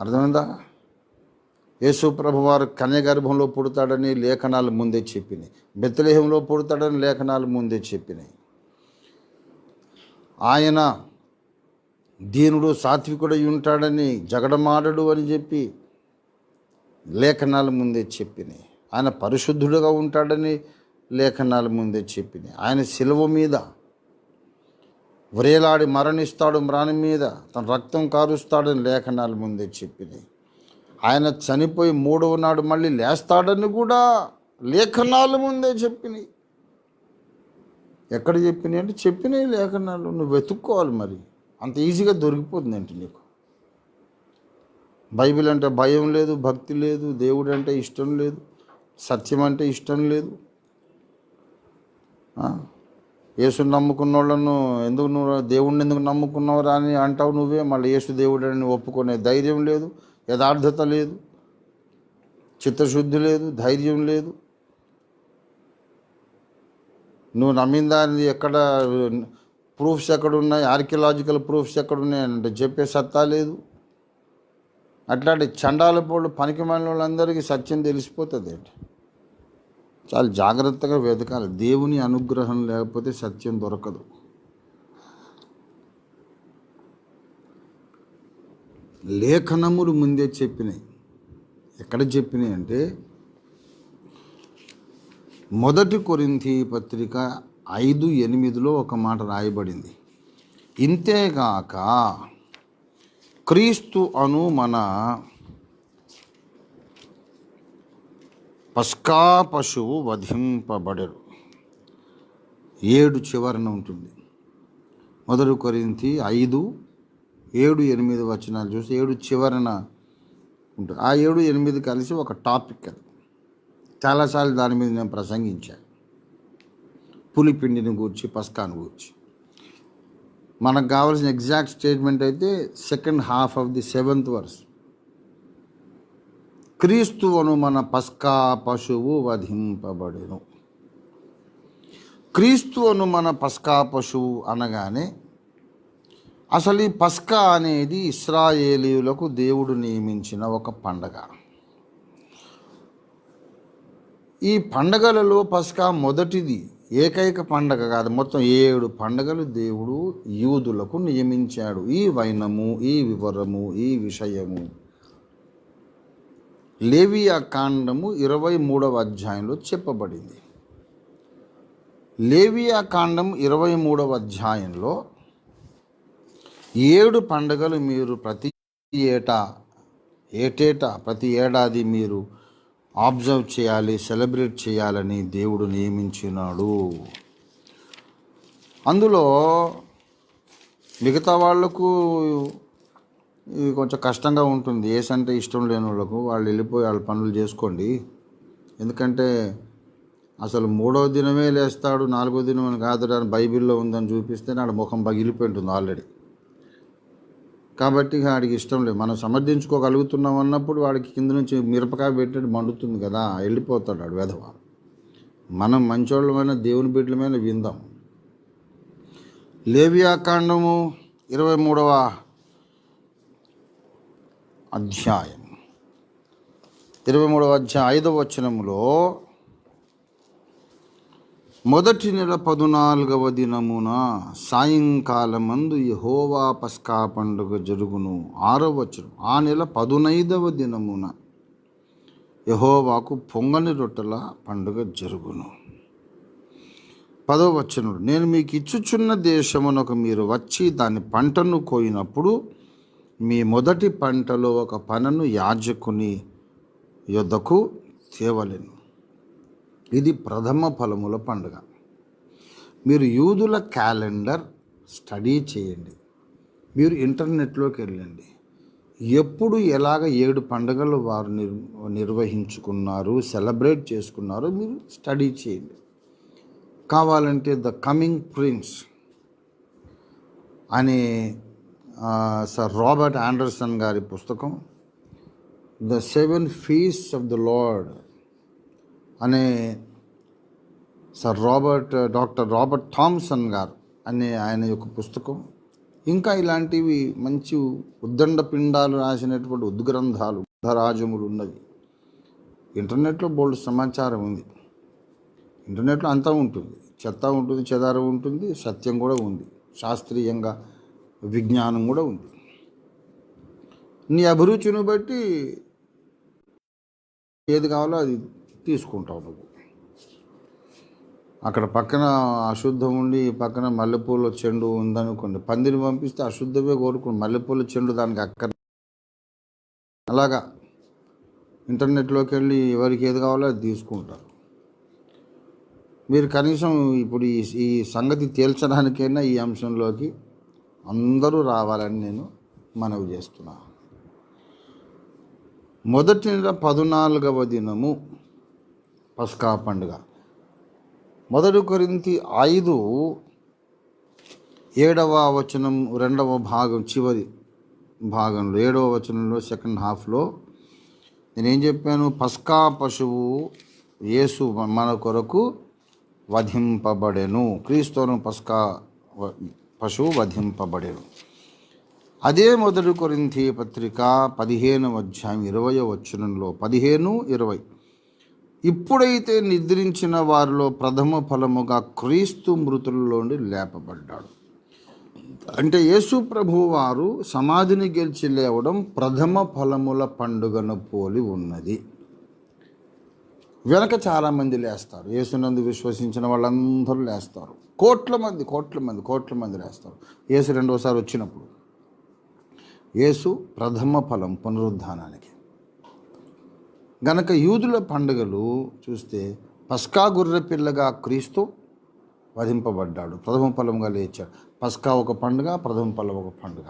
అర్థమైందా? యేసు ప్రభువారు కన్యగర్భంలో పుడతాడని లేఖనాలు ముందే చెప్పినాయి. బెత్తలేహంలో పుడతాడని లేఖనాలు ముందే చెప్పినాయి. ఆయన దీనుడు సాత్వికుడై ఉంటాడని జగడమాడడు అని చెప్పి లేఖనాలు ముందే చెప్పినాయి. ఆయన పరిశుద్ధుడుగా ఉంటాడని లేఖనాలు ముందే చెప్పినాయి. ఆయన శిలువ మీద వ్రేలాడి మరణిస్తాడు మ్రాని మీద తన రక్తం కారుస్తాడని లేఖనాలు ముందే చెప్పినాయి ఆయన చనిపోయి మూడవ నాడు మళ్ళీ లేస్తాడని కూడా లేఖనాలు ముందే చెప్పినాయి ఎక్కడ చెప్పినాయి అంటే చెప్పినాయి లేఖనాలు నువ్వు వెతుక్కోవాలి మరి. అంత ఈజీగా దొరికిపోతుంది అంటే నీకు? బైబిల్ అంటే భయం లేదు భక్తి లేదు దేవుడు అంటే ఇష్టం లేదు సత్యం అంటే ఇష్టం లేదు. యేసుని నమ్ముకున్న వాళ్ళను ఎందుకు నువ్వు దేవుడిని ఎందుకు నమ్ముకున్నావురా అని అంటావు నువ్వే? మళ్ళీ యేసు దేవుడు అని ఒప్పుకునే ధైర్యం లేదు యథార్థత లేదు చిత్తశుద్ధి లేదు ధైర్యం లేదు. నువ్వు నమ్మిన దాని ఎక్కడ ప్రూఫ్స్ ఎక్కడున్నాయి? ఆర్కియలాజికల్ ప్రూఫ్స్ ఎక్కడున్నాయంటే చెప్పే సత్తా లేదు. అట్లాంటి చండాల పోళ్ళు పనికి వాళ్ళందరికీ సత్యం తెలిసిపోతుంది ఏంటి? చాలా జాగ్రత్తగా వెతకాలి. దేవుని అనుగ్రహం లేకపోతే సత్యం దొరకదు. లేఖనములు ముందే చెప్పినాయి. ఎక్కడ చెప్పినాయి అంటే మొదటి కొరింథీ పత్రిక ఐదు ఎనిమిదిలో ఒక మాట రాయబడింది. ఇంతేగాక క్రీస్తు అను మన పస్కా పశువు వధింపబడరు ఏడు చివరన ఉంటుంది. మొదటి కొరింతి ఐదు ఏడు ఎనిమిది వచనాలు చూసి ఏడు చివరన ఉంటుంది. ఆ ఏడు ఎనిమిది కలిసి ఒక టాపిక్ అది. చాలాసార్లు దాని మీద నేను ప్రసంగించాను. పులిపిండిని గూర్చి పస్కాను గూర్చి. మనకు కావాల్సిన ఎగ్జాక్ట్ స్టేట్మెంట్ అయితే second half of the seventh verse. క్రీస్తువను మన పస్కా పశువు వధింపబడును. క్రీస్తువను మన పస్కా పశువు అనగానే అసలు ఈ పస్కా అనేది ఇస్రాయేలీయులకు దేవుడు నియమించిన ఒక పండగ. ఈ పండగలలో పస్కా మొదటిది ఏకైక పండగ కాదు మొత్తం ఏడు పండగలు దేవుడు యూదులకు నియమించాడు. ఈ వైనము ఈ వివరము ఈ విషయము. లేవియా కాండము ఇరవై మూడవ అధ్యాయంలో చెప్పబడింది. లేవియా కాండం ఇరవై మూడవ అధ్యాయంలో ఏడు పండుగలు మీరు ప్రతి ఏటా ఏటేటా ప్రతి ఏడాది మీరు ఆబ్జర్వ్ చేయాలి సెలబ్రేట్ చేయాలని దేవుడు నియమించినాడు. అందులో మిగతా వాళ్ళకు ఇది కొంచెం కష్టంగా ఉంటుంది. ఏస్ అంటే ఇష్టం లేని వాళ్ళకు వాళ్ళు వెళ్ళిపోయి వాళ్ళ పనులు చేసుకోండి. ఎందుకంటే అసలు మూడో దినమే లేస్తాడు నాలుగో దినం అని కాదు బైబిల్లో ఉందని చూపిస్తే నాడు ముఖం పగిలిపోయి ఉంటుంది ఆల్రెడీ. కాబట్టి వాడికి ఇష్టం లేదు. మనం సమర్థించుకోగలుగుతున్నాం అన్నప్పుడు వాడికి కింద నుంచి మిరపకాయ పెట్టినట్టు మండుతుంది కదా వెళ్ళిపోతాడు వాడు వెధవ. మనం మంచోళ్ళమైన దేవుని బిడ్డలమైన విందాం. లేవియాకాండము ఇరవై మూడవ అధ్యాయం. ఇరవై మూడవ అధ్యాయం ఐదవ వచనములో మొదటి నెల పదునాలుగవ దినమున సాయంకాలమందు యహోవా పస్కా పండుగ జరుగును. ఆరవ వచనం ఆ నెల పదునైదవ దినమున యహోవాకు పొంగని రొట్టెల పండుగ జరుగును. పదవ వచనుడు నేను మీకు ఇచ్చుచున్న దేశమునకు మీరు వచ్చి దాని పంటను కోయినప్పుడు మీ మొదటి పంటలో ఒక పనను యాజకుని యొద్దకు తేవలేను. ఇది ప్రథమ ఫలముల పండుగ. మీరు యూదుల క్యాలెండర్ స్టడీ చేయండి. మీరు ఇంటర్నెట్లోకి వెళ్ళండి. ఎప్పుడు ఎలాగ ఏడు పండుగలు వారు నిర్ నిర్వహించుకున్నారు సెలబ్రేట్ చేసుకున్నారో మీరు స్టడీ చేయండి. కావాలంటే ద కమింగ్ ప్రిన్స్ అనే సర్ రాబర్ట్ ఆండర్సన్ గారి పుస్తకం the seven feasts of the Lord అనే sir Robert doctor Robert Thomson గారు అనే ఆయన యొక్క పుస్తకం. ఇంకా ఇలాంటివి మంచి ఉద్దండ పిండాలు రాసినటువంటి ఉద్గ్రంథాలు ఉద్ధరాజములు ఉన్నవి. ఇంటర్నెట్లో బోల్డ్ సమాచారం ఉంది. ఇంటర్నెట్లో అంతా ఉంటుంది. చెత్త ఉంటుంది చెదారం ఉంటుంది సత్యం కూడా ఉంది. శాస్త్రీయంగా విజ్ఞానం కూడా ఉంది. నీ అభిరుచిని బట్టి ఏది కావాలో అది తీసుకుంటావు నువ్వు. అక్కడ పక్కన అశుద్ధం ఉండి పక్కన మల్లెపూల చెండు ఉందనుకోండి పందిని పంపిస్తే అశుద్ధమే కోరుకోండి మల్లెపూల చెండు దానికి అక్కడ అలాగా. ఇంటర్నెట్లోకి వెళ్ళి ఎవరికి ఏది కావాలో అది తీసుకుంటారు. మీరు కనీసం ఇప్పుడు ఈ ఈ సంగతి తేల్చడానికైనా ఈ అంశంలోకి అందరూ రావాలని నేను మనవి చేస్తున్నా. మొదటి నెల పదునాలుగవ దినము పస్కా పండుగ. మొదటి కొరింతి ఐదు ఏడవ వచనం రెండవ భాగం చివరి భాగంలో ఏడవ వచనంలో సెకండ్ హాఫ్లో నేనేం చెప్పాను? పస్కా పశువు యేసు మన కొరకు వధింపబడెను. క్రీస్తును పస్కా వ- పశువు వధింపబడెను అదే మొదటి కొరింథీ పత్రిక పదిహేను అధ్యాయం ఇరవై వచ్చనంలో పదిహేను ఇరవై. ఇప్పుడైతే నిద్రించిన వారిలో ప్రథమ ఫలముగా క్రీస్తు మృతుల్లోండి లేపబడ్డాడు. అంటే యేసు ప్రభు వారు సమాధిని గెలిచి లేవడం ప్రథమ ఫలముల పండుగను పోలి ఉన్నది. వెనక చాలామంది లేస్తారు. యేసునందు విశ్వసించిన వాళ్ళందరూ లేస్తారు. కోట్ల మంది కోట్ల మంది కోట్ల మంది రాస్తారు. యేసు రెండోసారి వచ్చినప్పుడు. యేసు ప్రథమ ఫలం పునరుద్ధానానికి. గనక యూదుల పండుగలు చూస్తే పస్కా గొర్రె పిల్లగా క్రీస్తు వధింపబడ్డాడు. ప్రథమ ఫలంగా లేచాడు. పస్కా ఒక పండుగ ప్రథమ ఫలం ఒక పండుగ.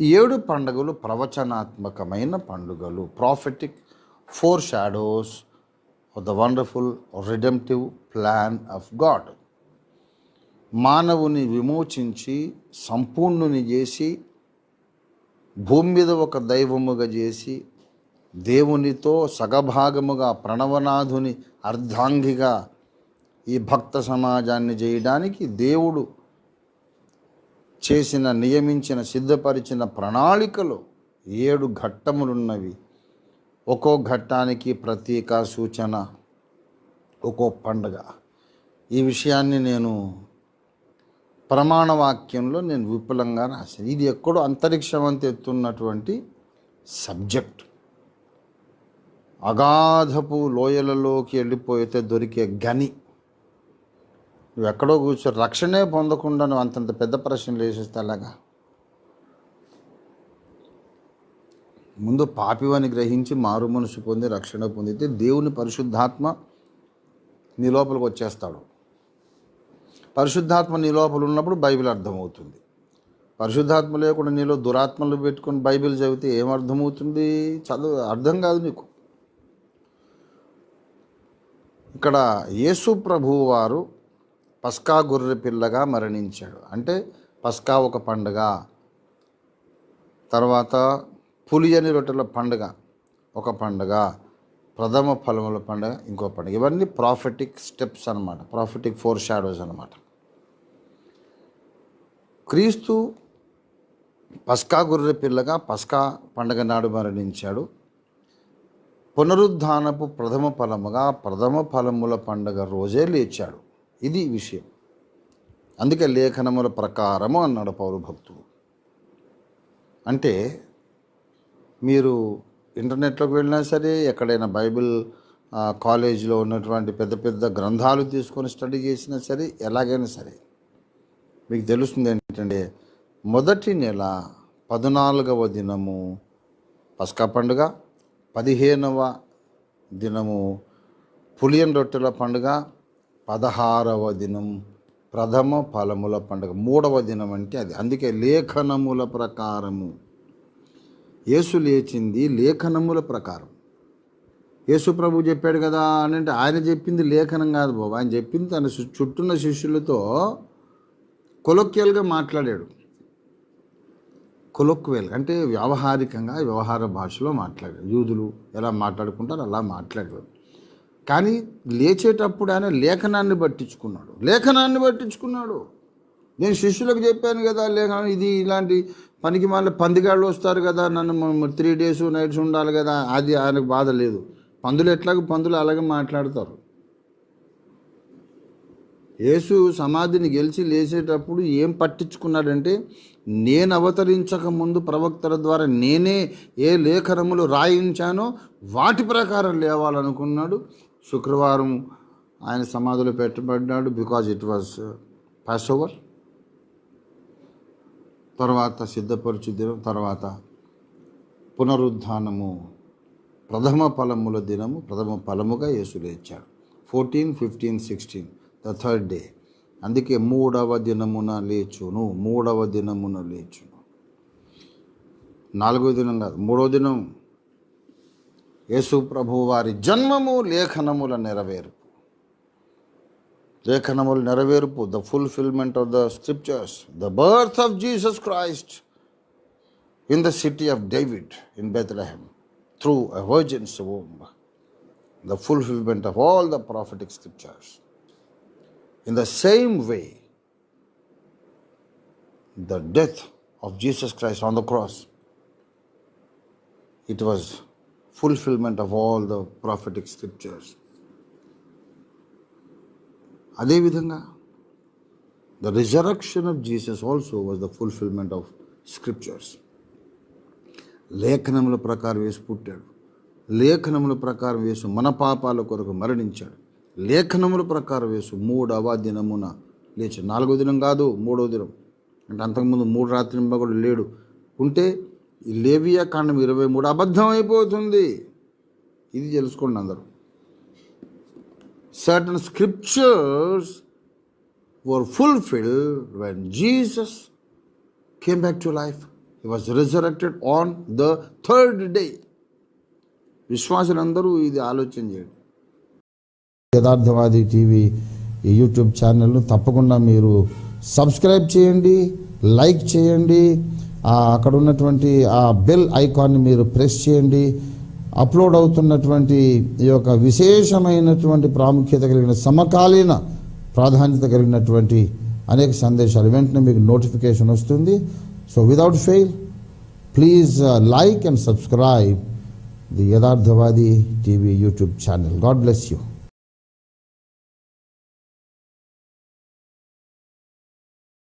ఈ ఏడు పండుగలు ప్రవచనాత్మకమైన పండుగలు. Prophetic foreshadows of the wonderful redemptive plan of God మానవుని విమోచించి సంపూర్ణుని చేసి భూమి మీద ఒక దైవముగా చేసి దేవునితో సగభాగముగా ప్రణవనాథుని అర్ధాంగిగా ఈ భక్త సమాజాన్ని చేయడానికి దేవుడు చేసిన నియమించిన సిద్ధపరిచిన ప్రణాళికలో ఏడు ఘట్టములున్నవి. ఒక్కో ఘట్టానికి ప్రతీక సూచన ఒక్కో పండగ. ఈ విషయాన్ని నేను ప్రమాణ వాక్యంలో నేను విపులంగా రాశాను. ఇది ఎక్కడో అంతరిక్షం అంత ఎత్తున్నటువంటి సబ్జెక్ట్. అగాధపు లోయలలోకి వెళ్ళిపోయితే దొరికే గని. నువ్వు ఎక్కడో కూర్చో రక్షణే పొందకుండా నువ్వు అంతంత పెద్ద ప్రశ్నలు వేసేస్తే అలాగా ముందు పాపివని గ్రహించి మారు మనసు పొంది రక్షణ పొందితే దేవుని పరిశుద్ధాత్మ నీ లోపలికి వచ్చేస్తాడు. పరిశుద్ధాత్మ నీ లోపల ఉన్నప్పుడు బైబిల్ అర్థమవుతుంది. పరిశుద్ధాత్మ లేకుండా నీలో దురాత్మలు పెట్టుకొని బైబిల్ చదివితే ఏం అర్థమవుతుంది? చదువు అర్థం కాదు నీకు. ఇక్కడ యేసు ప్రభువు వారు పస్కా గొర్రె పిల్లగా మరణించాడు. అంటే పస్కా ఒక పండుగ. తర్వాత పులియని రొట్టెల పండుగ ఒక పండుగ. ప్రథమ ఫలముల పండుగ ఇంకో పండుగ. ఇవన్నీ ప్రాఫిటిక్ స్టెప్స్ అన్నమాట. ప్రాఫిటిక్ ఫోర్ షాడోస్ అనమాట క్రీస్తు పస్కా గొర్రె పిల్లగా పస్కా పండగ నాడు మరణించాడు. పునరుద్ధానపు ప్రథమ ఫలముగా ప్రథమ ఫలముల పండగ రోజే లేచాడు. ఇది విషయం. అందుకే లేఖనముల ప్రకారము అన్నాడు పౌరు భక్తుడు. అంటే మీరు ఇంటర్నెట్లోకి వెళ్ళినా సరే ఎక్కడైనా బైబిల్ కాలేజీలో ఉన్నటువంటి పెద్ద పెద్ద గ్రంథాలు తీసుకొని స్టడీ చేసినా సరే ఎలాగైనా సరే మీకు తెలుస్తుంది ఏంటంటే మొదటి నెల పద్నాలుగవ దినము పస్కా పండుగ పదిహేనవ దినము పులియన్ రొట్టెల పండుగ పదహారవ దినం ప్రథమ ఫలముల పండుగ. మూడవ దినం అంటే అది. అందుకే లేఖనముల ప్రకారము. యేసు లేచింది లేఖనముల ప్రకారం. యేసు ప్రభు చెప్పాడు కదా అని అంటే ఆయన చెప్పింది లేఖనం కాదు బాబు. ఆయన చెప్పింది తన చుట్టున్న చుట్టూన్న శిష్యులతో కొలొక్యల్గా మాట్లాడాడు. కొలొక్వెల్ అంటే వ్యావహారికంగా వ్యవహార భాషలో మాట్లాడాడు. యూదులు ఎలా మాట్లాడుకుంటారు అలా మాట్లాడాడు. కానీ లేచేటప్పుడు ఆయన లేఖనాన్ని పట్టించుకున్నాడు. లేఖనాన్ని పట్టించుకున్నాడు. నేను శిష్యులకు చెప్పాను కదా లేఖనం ఇది ఇలాంటి పనికి మళ్ళీ పందిగాళ్ళు వస్తారు కదా నన్ను త్రీ డేస్ నైట్స్ ఉండాలి కదా అది ఆయనకు బాధ లేదు. పందులు ఎట్లాగో పందులు అలాగే మాట్లాడతారు. యేసు సమాధిని గెలిచి లేచేటప్పుడు ఏం పట్టించుకున్నాడంటే నేను అవతరించక ముందు ప్రవక్తల ద్వారా నేనే ఏ లేఖనములు రాయించానో వాటి ప్రకారం లేవాలనుకున్నాడు. శుక్రవారం ఆయన సమాధిలో పెట్టబడ్డాడు because it was Passover తర్వాత సిద్ధపరచు దినం తర్వాత పునరుద్ధానము ప్రథమ ఫలముల దినము ప్రథమ ఫలముగా యేసు లేచాడు. Fourteen fifteen sixteen the third day. అందుకే మూడవ దినమున లేచును మూడవ దినమున లేచును. నాలుగో దినం కాదు మూడో దినం. యేసు ప్రభు వారి జన్మము లేఖనముల నెరవేర్పు. లేఖనముల నెరవేర్పు the fulfilment of the scriptures the birth of Jesus Christ in the city of David in Bethlehem through a virgin's the fulfilment of all the prophetic scriptures. In the same way, the death of Jesus Christ on the cross, it was fulfillment of all the prophetic scriptures. అదేవిధంగా the resurrection of Jesus also was the fulfillment of scriptures. లేఖనముల ప్రకారం వేసి పుట్టాడు లేఖనముల ప్రకారం వేసు మన పాపాల కొరకు మరణించాడు లేఖనముల ప్రకారం వేసు మూడవ దినమున లేచి నాలుగో దినం కాదు మూడో దినం. అంటే అంతకుముందు మూడు రాత్రి కూడా లేడు. ఉంటే ఈ లేవియా కాండం ఇరవై మూడు అబద్ధం అయిపోతుంది. ఇది తెలుసుకోండి అందరూ. Certain scriptures were fulfil when Jesus came back to life he was resurrected on the third day విశ్వాసులందరూ ఇది ఆలోచన చేయండి. యథార్థవాది టీవీ ఈ యూట్యూబ్ ఛానల్ను తప్పకుండా మీరు సబ్స్క్రైబ్ చేయండి లైక్ చేయండి అక్కడ ఉన్నటువంటి ఆ బెల్ ఐకాన్ని మీరు ప్రెస్ చేయండి. అప్లోడ్ అవుతున్నటువంటి ఈ యొక్క విశేషమైనటువంటి ప్రాముఖ్యత కలిగిన సమకాలీన ప్రాధాన్యత కలిగినటువంటి అనేక సందేశాలు. వెంటనే మీకు నోటిఫికేషన్ వస్తుంది. So without fail please like and subscribe the Yatharthavadi TV YouTube channel God bless you